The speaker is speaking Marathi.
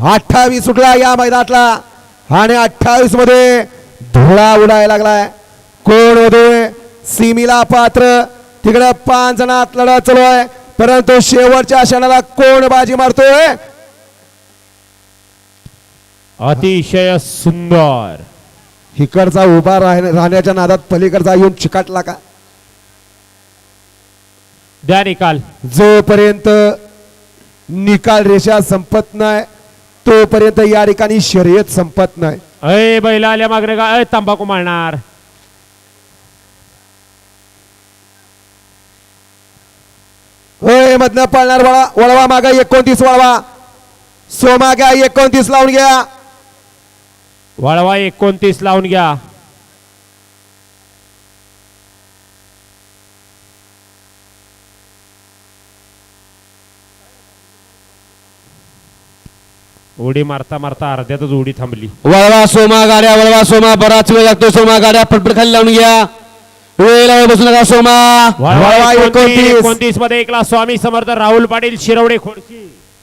अठ्ठावीस सुटला या मैदानातला. आणि अठ्ठावीसमध्ये धुळा उडायला लागलाय. कोण होते सीमीला पात्र. तिकडे पाच जणात लढत चालू आहे. परंतु शेवटच्या क्षणाला कोण बाजी मारतोय? अतिशय सुंदर. इकडचा उभा राह- राहण्याच्या नादात पलीकडचा येऊन चिकाटला का? द्या निकाल. जोपर्यंत निकाल रेषा संपत नाही तोपर्यंत या ठिकाणी शर्यत संपत नाही. अय बैला आल्या मागरे का अय तंबाखू मारणार. होय मधनं पळणार वळा वळवा मागा एकोणतीस वळवा. सोमा घ्या एकोणतीस लावून घ्या. वळवा एकोणतीस लावून घ्या. उडी मारता मारता अर्ध्यातच उडी थांबली. वळवा सोमा गाड्या वळवा सोमा बराच वेळ लागतो सोमा गाड्या पटपट खाली लावून घ्या. बसू नका सोमा. वळवा एकोणतीसमध्ये एकला स्वामी समर्थ राहुल पाटील शिरवडे खोडशी